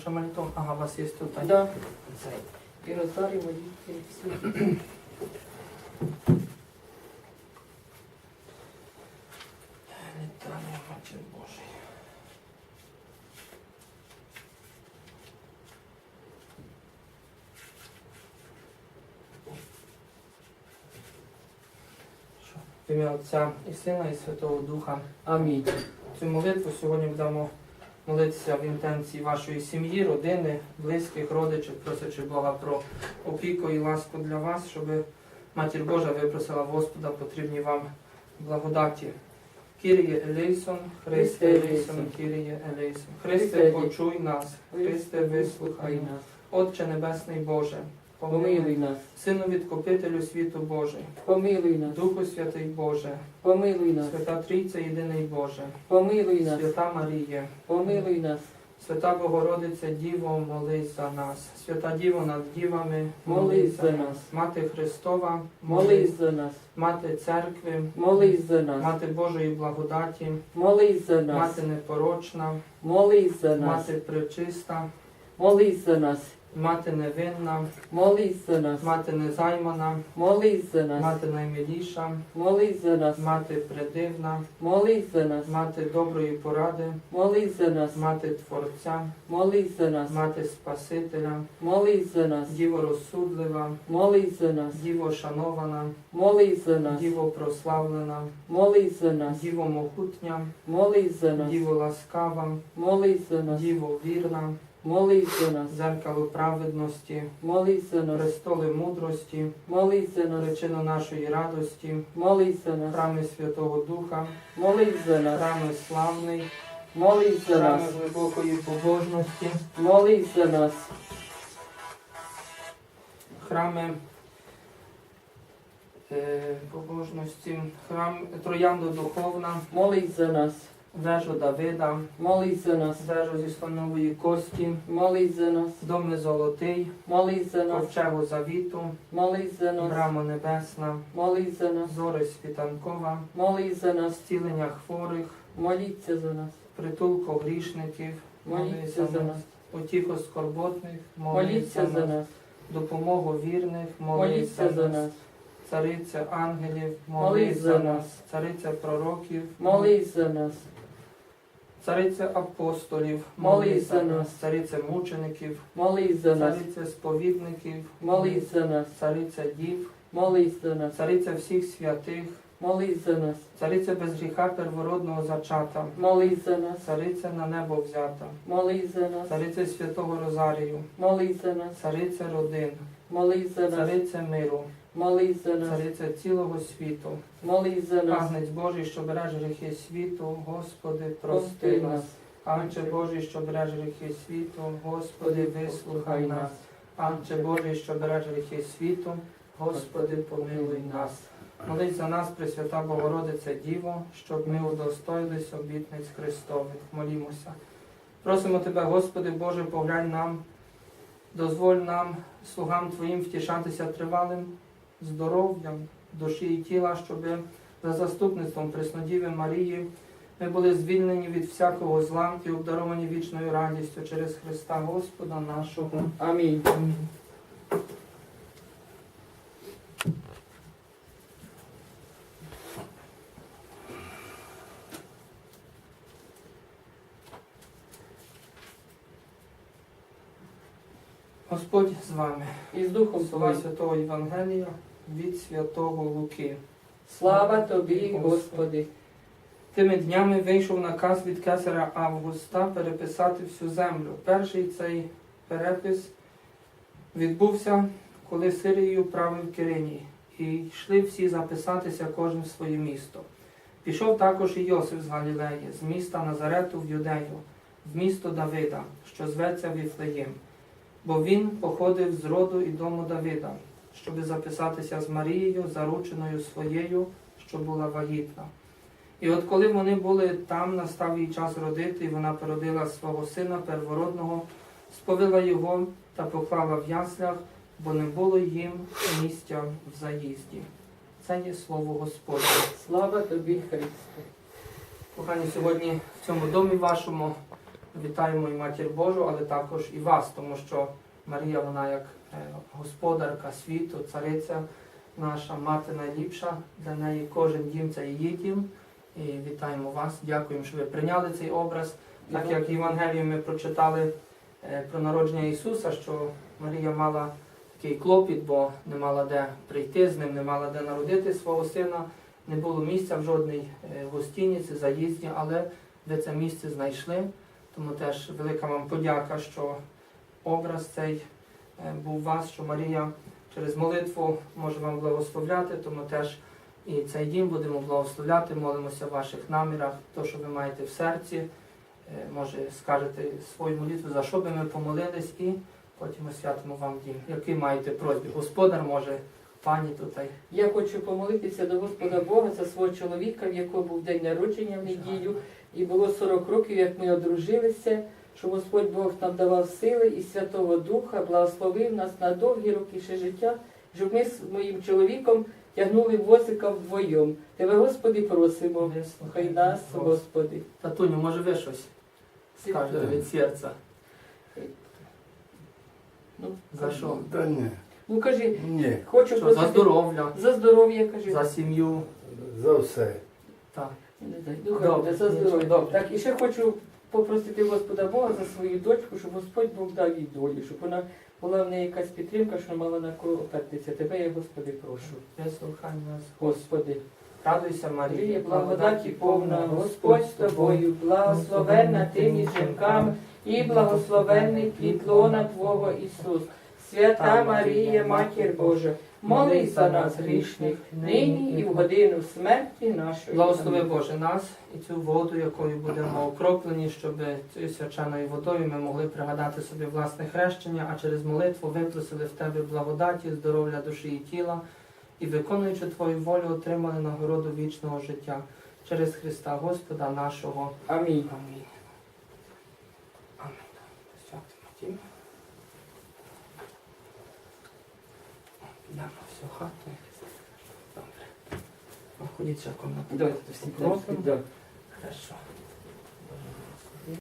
Що молитва? Ага, у вас є тут. так? Да. І Матір Божий. Що? В ім'я Отця і Сина, і Святого Духа. Амінь. Цю молитву сьогодні будемо молитися в інтенції вашої сім'ї, родини, близьких, родичів, просячи Бога про опіку і ласку для вас, щоб Матір Божа випросила в Господа потрібні вам благодаті. Кіріє Елейсон, Христе Елейсон, Кіріє Елейсон. Христе, почуй нас, Христе, вислухай нас. Отче Небесний Боже, помилуй. Нас. Сину відкупителю світу Божий, Помилуй нас. Духу Святий Боже, Помилуй нас. Свята Трійця Єдиний Боже, Помилуй нас. Свята Марія, Помилуй нас. Свята Богородиця Діво, молись за нас. Свята Діво над дівами, Молись за нас. Мати Христова, Молись за нас. Мати Церкви, Молись за нас. Мати Божої благодаті, Молись за нас. Мати непорочна, Молись за нас. Мати пречиста, Молись за нас. Мати невинна, Молись за нас. Мати незаймана, Молись за нас. Мати наймиліша, Молись за нас. Мати предивна, Молись за нас. Мати доброї поради, Молись за нас. Мати Творця, Молись за нас. Мати Спасителя, Молись за нас. Діво розсудлива, Молись за нас. Діво шанована, Молись за нас. Діво прославлена, Молись за нас. Діво могутня, Молись за нас. Діво ласкава, Молись за нас. Діво вірна, Молись за нас. зеркало праведності, Молись за нас. престоли мудрості, Молись за нас. причина нашої радості, Молись за нас. храми Святого Духа, Молись за нас. храми славний, Молись за храми нас. глибокої побожності, Молись за нас. храми е, побожності, храм Троянда Духовна, Молись за нас. Вежу Давида, Молись за нас. вежу зі слонової кості, Молись за нас. доми золотий, Молись за нас. ковчегу завіту, Молись за нас. брама небесна, Молись за нас. зори світанкова, Молись за нас. зцілення хворих, Моліться за нас. притулку грішників, Моліться за нас. утіху скорботних, Моліться за нас. допомогу вірних, Моліться за нас. Цариця ангелів, Молись за нас, цариця пророків, Молись за нас. Цариця апостолів, Молись за нас. цариця мучеників, Молись за нас. цариця сповідників, Молись за нас. цариця дів, Молись за нас. цариця всіх святих, Молись за нас. цариця без гріха первородного зачата, Молись за нас. цариця на небо взята, Молись за нас. цариця святого Розарію, Молись за нас. цариця родин, Молись за нас. цариця миру, Молись за нас. цариця цілого світу, Молись за нас. агнець Божий, що береш гріхи світу, Господи, прости нас. Анче Божий, що береш гріхи світу, Господи, вислухай нас. Анче Божий, що береш гріхи світу, Господи, помилуй нас. Молись за нас, Пресвята Богородиця Діво, щоб ми удостоїлись обітниць Христових. Молімося. Просимо Тебе, Господи Боже, поглянь нам, дозволь нам, слугам Твоїм, втішатися тривалим здоров'ям душі і тіла, щоб за заступництвом Преснодіви Марії ми були звільнені від всякого зла і обдаровані вічною радістю через Христа Господа нашого. Амінь. Господь з вами. І з Духом Слова Святого Євангелія від Святого Луки. Слава Тобі, Господи. Тими днями вийшов наказ від кесаря Августа переписати всю землю. Перший цей перепис відбувся, коли Сирією правив Кириній, і йшли всі записатися кожен в своє місто. Пішов також і Йосиф з Галілеї, з міста Назарету в Юдею, в місто Давида, що зветься Віфлеєм, бо він походив з роду і дому Давида, щоби записатися з Марією, зарученою своєю, що була вагітна. І от коли вони були там, настав їй час родити, і вона породила свого сина первородного, сповила його та поклала в яслях, бо не було їм місця в заїзді. Це є слово Господнє. Слава Тобі, Христе. Кохані, сьогодні в цьому домі вашому вітаємо і Матір Божу, але також і вас, тому що Марія, вона як господарка світу, цариця наша, мати найліпша. Для неї кожен дім це її дім. І вітаємо вас. Дякуємо, що ви прийняли цей образ. Так як в Євангелії ми прочитали е, про народження Ісуса, що Марія мала такий клопіт, бо не мала де прийти з ним, не мала де народити свого сина, не було місця в жодній е, гостиниці, заїзді, але ви це місце знайшли. Тому теж велика вам подяка, що образ цей е, був вас, що Марія через молитву може вам благословляти, тому теж і цей дім будемо благословляти, молимося в ваших намірах, то, що ви маєте в серці. Е, Може, скажете свою молитву, за що би ми помолились, і потім освятимо вам дім. Який маєте просьби? Господар може, пані тут. Я хочу помолитися до Господа Бога за свого чоловіка, в якого був день народження в неділю, і було 40 років, як ми одружилися, що Господь Бог нам давав сили і Святого Духа, благословив нас на довгі роки ще життя, щоб ми з моїм чоловіком тягнули возика вдвоєм. Тебе, Господи, просимо. Хай нас, Господи. Татуню, може ви щось скажете від серця? Ну, За що? Та ні. Ну кажи, Ні. хочу Що, за просити- здоров'я, За здоров'я, кажи. за сім'ю. За все. Так. Не знаю, Ну, хай Добре. буде, за здоров'я. Добре. Так, і ще хочу попросити Господа Бога за свою дочку, щоб Господь Бог дав їй долі, щоб вона була в неї якась підтримка, що мала на кого опертися. Тебе я, Господи, прошу. Я слухаю нас. Господи, Радуйся, Марія, Марія, благодаті повна, Господь з тобою, благословенна ти між жінками, і благословенний плід лона Твого Ісус. Свята Марія, Матір Божа, молись за нас грішних, нині і в годину смерті нашої. Благослови Боже нас і цю воду, якою будемо окроплені, щоб цією свяченою водою ми могли пригадати собі власне хрещення, а через молитву випросили в тебе благодаті, здоров'я душі і тіла, і виконуючи Твою волю, отримали нагороду вічного життя через Христа Господа нашого. Амінь. Амінь. Амінь. Хату. Добре. Ходіть що комната. Давайте Просимо. так. Хорошо.